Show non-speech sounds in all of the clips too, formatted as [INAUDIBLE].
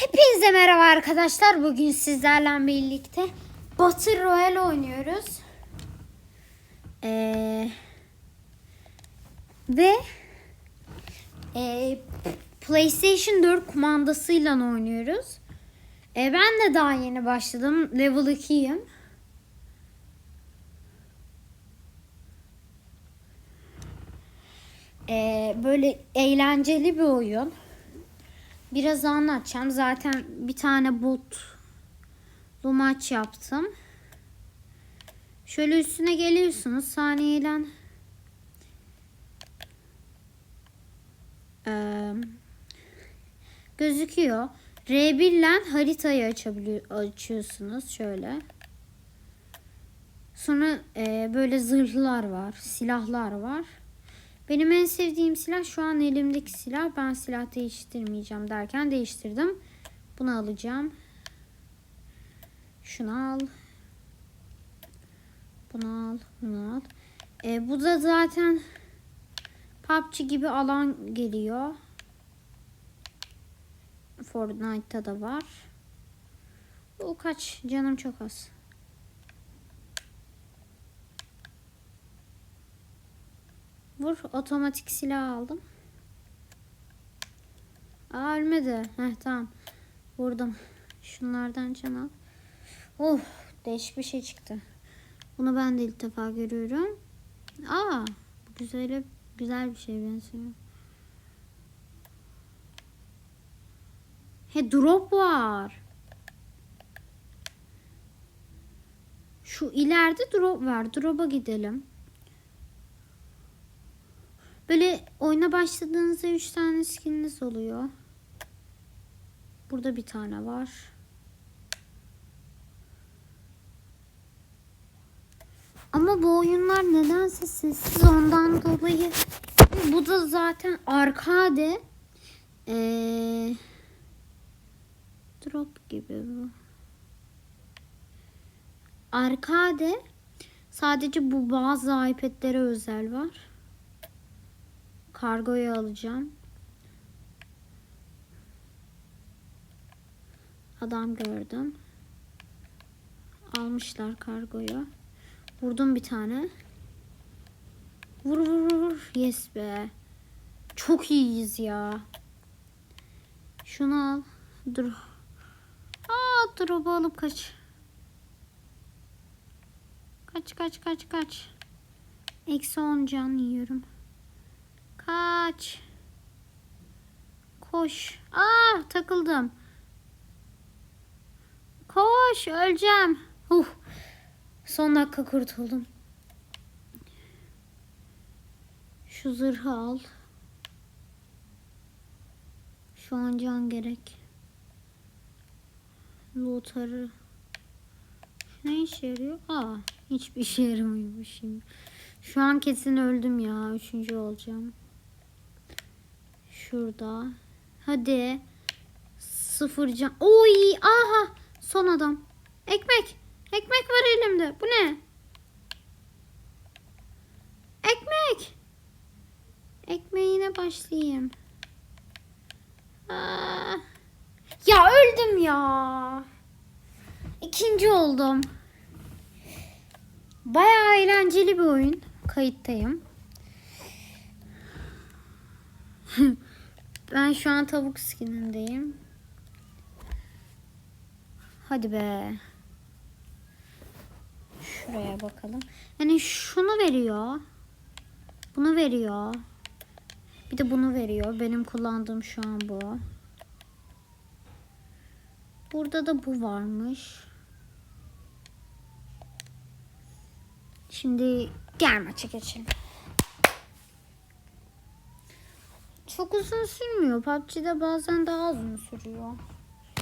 Hepinize merhaba arkadaşlar. Bugün sizlerle birlikte Battle Royale oynuyoruz. Ee, ve e, PlayStation 4 kumandasıyla oynuyoruz. E, ben de daha yeni başladım. Level 2'yim. E, böyle eğlenceli bir oyun. Biraz anlatacağım. Zaten bir tane botlu maç yaptım. Şöyle üstüne geliyorsunuz. Saniyeyle Ee, gözüküyor. R1 ile haritayı açabiliyor, açıyorsunuz. Şöyle. Sonra e, böyle zırhlar var. Silahlar var. Benim en sevdiğim silah şu an elimdeki silah. Ben silah değiştirmeyeceğim derken değiştirdim. Bunu alacağım. Şunu al. Bunu al. Bunu al. E, bu da zaten PUBG gibi alan geliyor. Fortnite'ta da var. Bu kaç? Canım çok az. Vur otomatik silah aldım. Aa ölmedi. Heh tamam. Vurdum. Şunlardan can al. Oh değişik bir şey çıktı. Bunu ben de ilk defa görüyorum. Aa bu güzel güzel bir şey benziyor. He drop var. Şu ileride drop var. Drop'a gidelim. Böyle oyuna başladığınızda 3 tane skininiz oluyor. Burada bir tane var. Ama bu oyunlar nedense sessiz ondan dolayı. Bu da zaten arkade. Ee, drop gibi bu. Arkade sadece bu bazı iPad'lere özel var. Kargoyu alacağım. Adam gördüm. Almışlar kargoyu. Vurdum bir tane. Vur vur vur. Yes be. Çok iyiyiz ya. Şunu al. Dur. Aa drop'u alıp kaç. Kaç kaç kaç kaç. Eksi 10 can yiyorum. Kaç. Koş. Aa takıldım. Koş öleceğim. Huh. Son dakika kurtuldum. Şu zırhı al. Şu an can gerek. Lotarı. Ne işe yarıyor? Aa, hiçbir [LAUGHS] işe yaramıyor şimdi. Şu an kesin öldüm ya. Üçüncü olacağım. Şurada. Hadi. Sıfır can. Oy aha. Son adam. Ekmek. Ekmek var elimde. Bu ne? Ekmek. Ekmeğine başlayayım. Aa. Ya öldüm ya. İkinci oldum. Bayağı eğlenceli bir oyun. Kayıttayım. [LAUGHS] ben şu an tavuk skinindeyim. Hadi be. Şuraya bakalım. Yani şunu veriyor. Bunu veriyor. Bir de bunu veriyor. Benim kullandığım şu an bu. Burada da bu varmış. Şimdi gel maça. Çok uzun sürmüyor. PUBG'de bazen daha uzun sürüyor.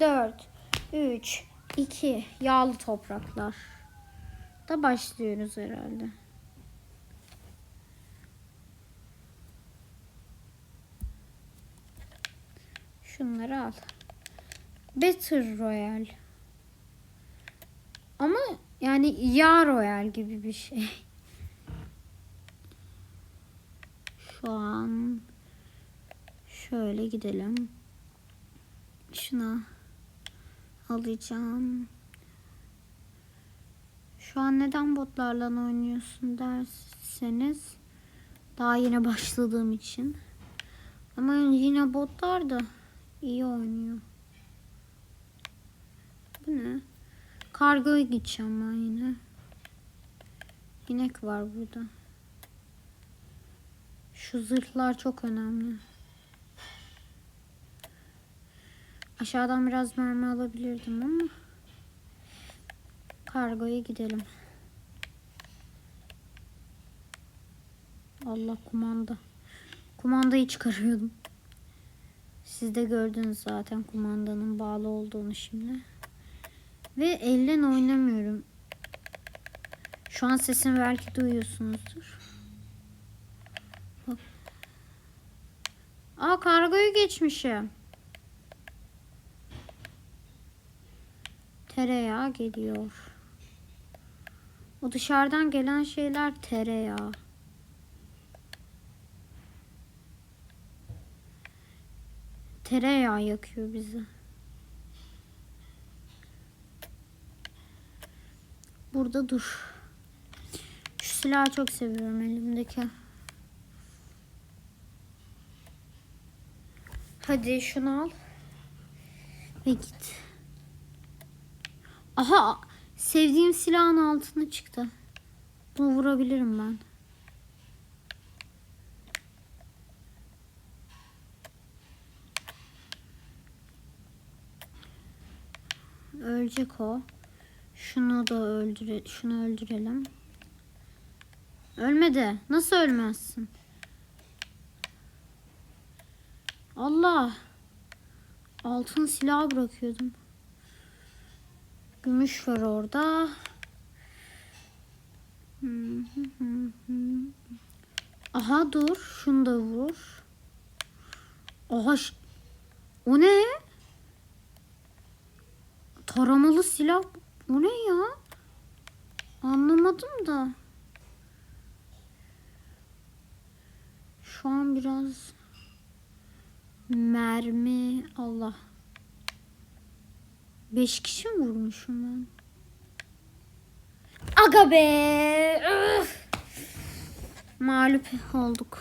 4, 3, 2 yağlı topraklar. Da başlıyoruz herhalde. Şunları al. Battle Royale. Ama yani yağ Royale gibi bir şey. [LAUGHS] Şu an şöyle gidelim. Şuna alacağım. Şu an neden botlarla oynuyorsun derseniz daha yine başladığım için. Ama yine botlar da iyi oynuyor. Bu ne? Kargoya gideceğim ben yine. İnek var burada. Şu zırhlar çok önemli. Aşağıdan biraz mermi alabilirdim ama kargoya gidelim. Allah kumanda. Kumandayı çıkarıyordum. Siz de gördünüz zaten kumandanın bağlı olduğunu şimdi. Ve elden oynamıyorum. Şu an sesimi belki duyuyorsunuzdur. Bak. Aa kargoyu geçmişim. Tereyağı geliyor. O dışarıdan gelen şeyler tereyağı. Tereyağı yakıyor bizi. Burada dur. Şu silahı çok seviyorum elimdeki. Hadi şunu al. Ve git. Aha sevdiğim silahın altına çıktı. Bunu vurabilirim ben. Ölecek o. Şunu da öldüre şunu öldürelim. Ölmedi. Nasıl ölmezsin? Allah. Altın silah bırakıyordum. Gümüş var orada. Aha dur. Şunu da vur. Aha. O ne? Taramalı silah. Bu ne ya? Anlamadım da. Şu an biraz mermi Allah. Beş kişi mi vurmuşum ben? Aga be! Üf! Mağlup olduk.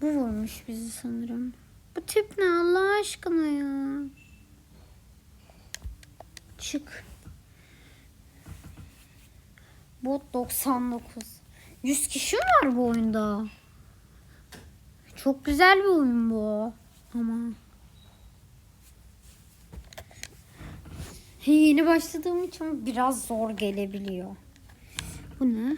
Bu vurmuş bizi sanırım. Bu tip ne Allah aşkına ya? Çık. Bot 99. 100 kişi mi var bu oyunda? Çok güzel bir oyun bu. Ama yeni başladığım için biraz zor gelebiliyor. Bu ne?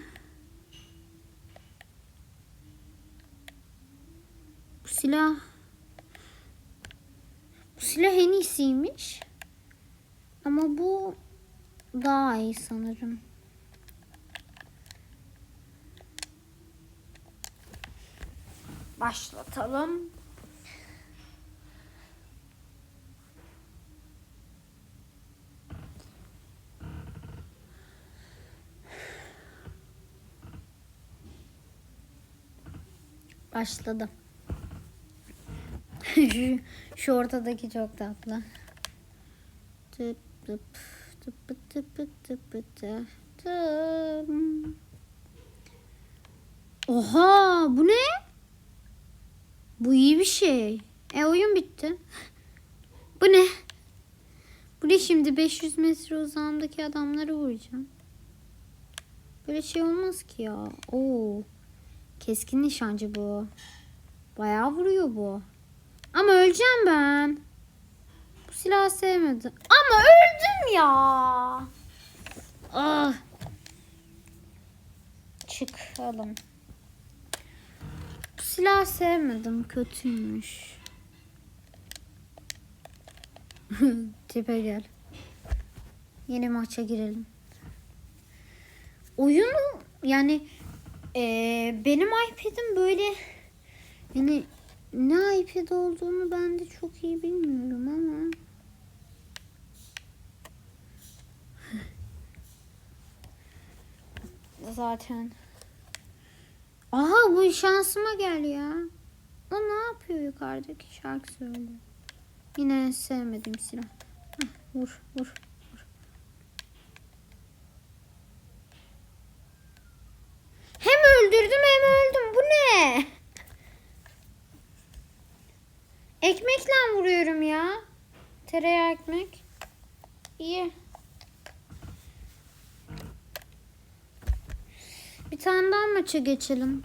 Bu silah bu silah en iyisiymiş. Ama bu daha iyi sanırım. Başlatalım. Başladı. şu, [LAUGHS] şu ortadaki çok tatlı. Tıp tıp tıp tıp tıp. Oha bu ne? Bu iyi bir şey. E oyun bitti. Bu ne? Bu ne şimdi 500 metre uzağımdaki adamları vuracağım. Böyle şey olmaz ki ya. Oo. Keskin nişancı bu. Bayağı vuruyor bu. Ama öleceğim ben. Bu silahı sevmedim. Ama öldüm ya. Ah. Çıkalım. Bu silahı sevmedim. Kötüymüş. [LAUGHS] Tipe gel. Yeni maça girelim. Oyunu yani eee, benim iPad'im böyle yani ne iPad olduğunu ben de çok iyi bilmiyorum ama [LAUGHS] zaten Aha bu şansıma gel ya. O ne yapıyor yukarıdaki şarkı söylüyor. Yine sevmediğim silah. Vur vur. vur. Hem öldürdüm hem öldüm. Bu ne? Vuruyorum ya. Tereyağı ekmek. İyi. Bir tane daha maça geçelim.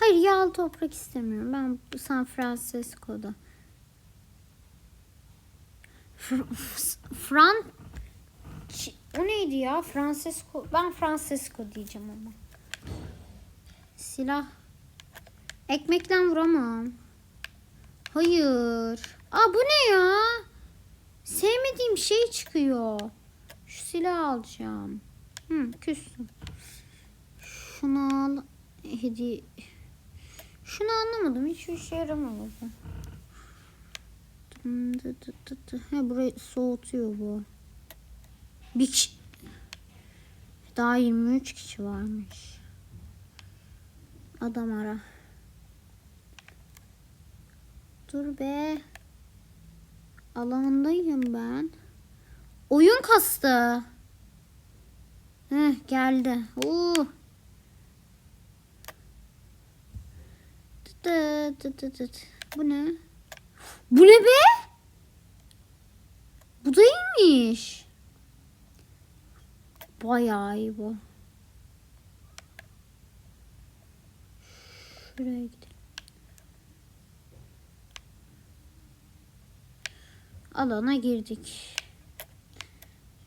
Hayır yağlı toprak istemiyorum. Ben San Francisco'da. Fr- Fran o neydi ya? Francisco. Ben Francisco diyeceğim ama. Silah. Ekmekle vuramam. Hayır. Aa bu ne ya? Sevmediğim şey çıkıyor. Şu silah alacağım. Hı, küstüm. Şunu al. Hediye. Şunu anlamadım. Hiç işe yaramadı. Dı dı dı dı dı. He burayı soğutuyor bu. Bir kişi... Daha 23 kişi varmış. Adam ara. Dur be. Alanındayım ben. Oyun kastı. Heh geldi. Oo. Dı dı dı dı. Bu ne? Bu ne be? Bu da iyiymiş. Bayağı iyi bu. Şuraya gidelim. Alana girdik.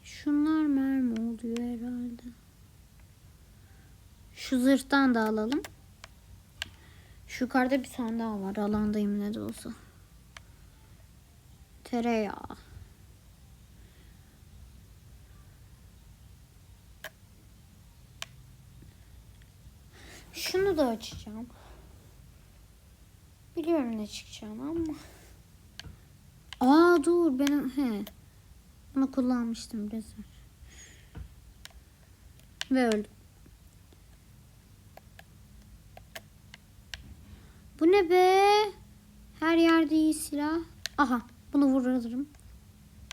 Şunlar mermi oluyor herhalde. Şu zırhtan da alalım. Şu yukarıda bir tane daha var. Alandayım ne de olsa. Tereyağı. Şunu da açacağım. Biliyorum ne çıkacağını ama. Aa dur benim he. Bunu kullanmıştım biraz. Ve öldüm. Bu ne be? Her yerde iyi silah. Aha bunu vururum.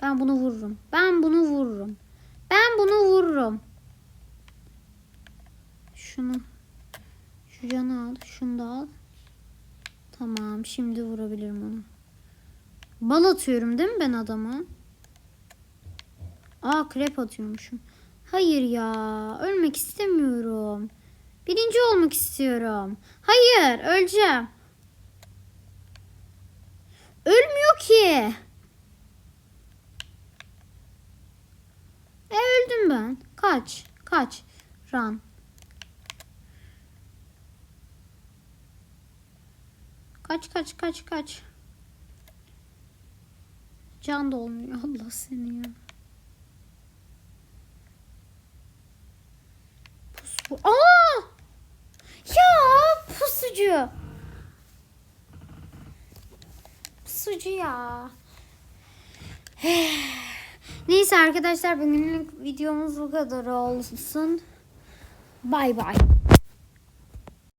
Ben bunu vururum. Ben bunu vururum. Ben bunu vururum. Şunu. Şu canı al. Şunu da al. Tamam şimdi vurabilirim onu. Bal atıyorum değil mi ben adama? Aa krep atıyormuşum. Hayır ya ölmek istemiyorum. Birinci olmak istiyorum. Hayır öleceğim. Ölmüyor ki. E öldüm ben. Kaç. Kaç. Run. Kaç kaç kaç kaç. Can da olmuyor. [LAUGHS] Allah seni ya. Pus bu. Aa! Ya pusucu. Pusucu ya. [SIGHS] Neyse arkadaşlar bugünlük videomuz bu kadar olsun. Bay bay.